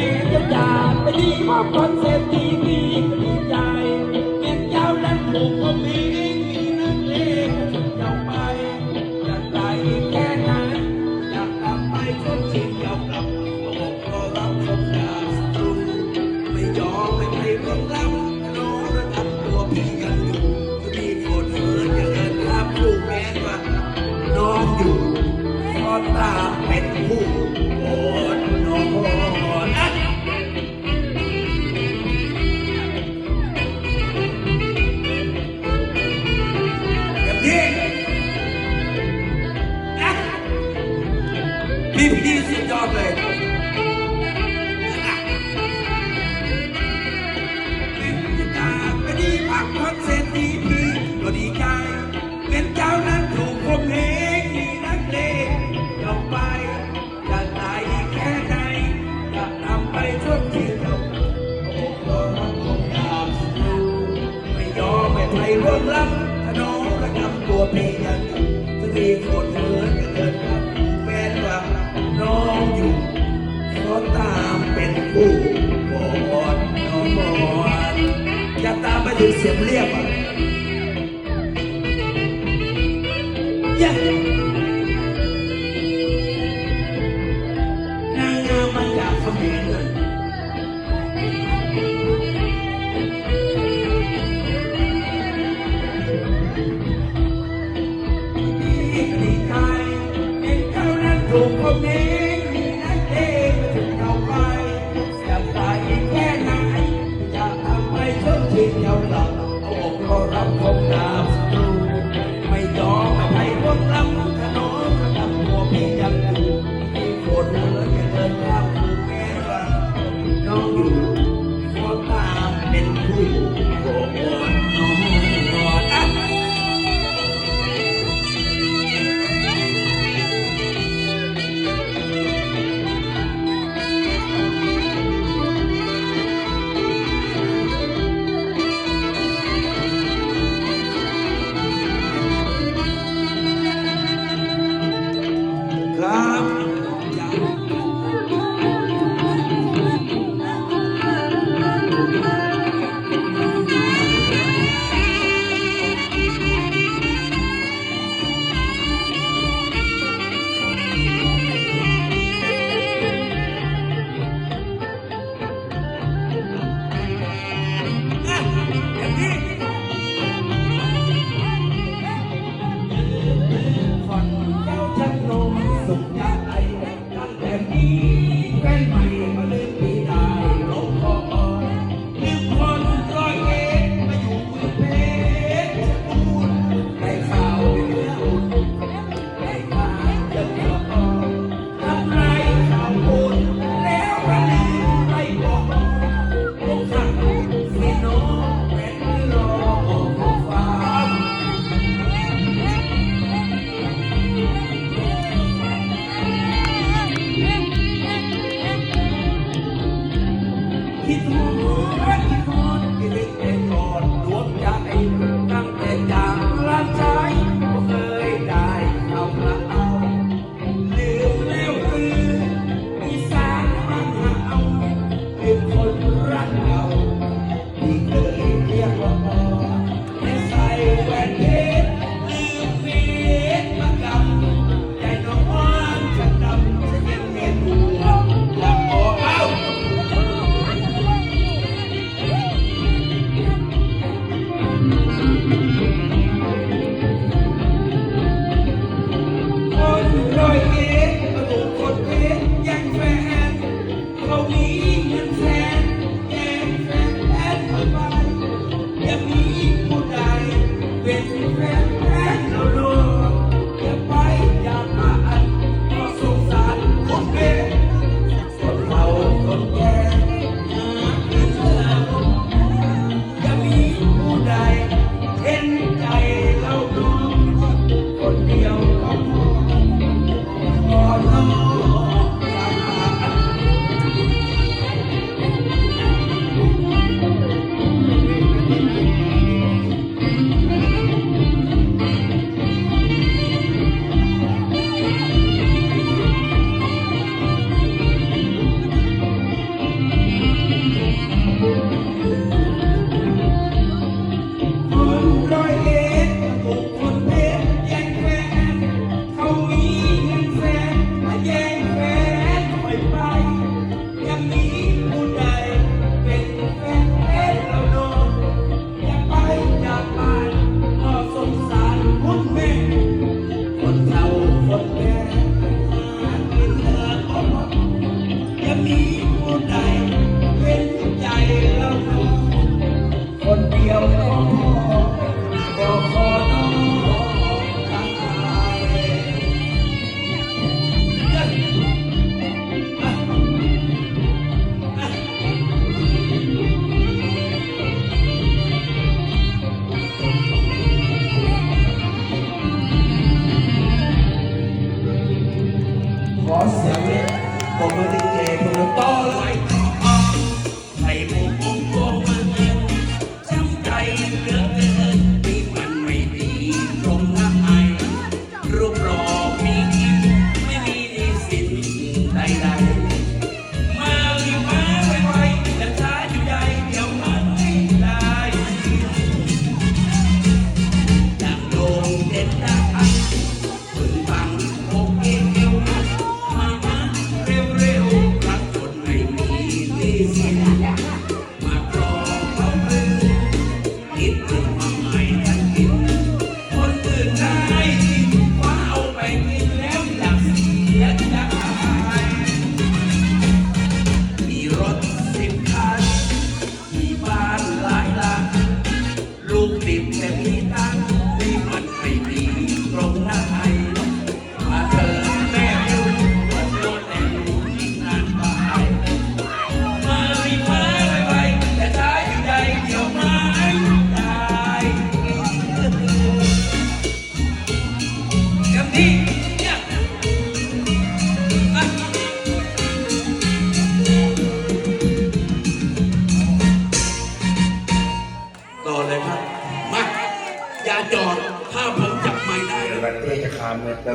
ยืนยาวๆไปดีขอบคนเศรษฐีดีดีจ้า มีคนเหมือนเดินแม้ว่าน้องอยู่เพราะตามเป็นผู้บอดน้องบอดจะตามไปดูเสียมเรียบอะยัง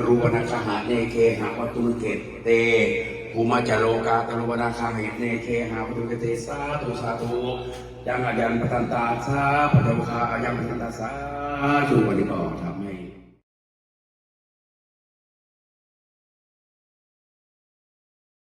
รูปนาคหะเนเคหะวัตุเกตเตภูมาจโลกาตรูปนาคาเหเนเคหะวัตุเกตเตสาธุสาธุยังอายันปตันตาสาปะเทวคาอายังปตันตาสาธุวันนี้ก่อนครับ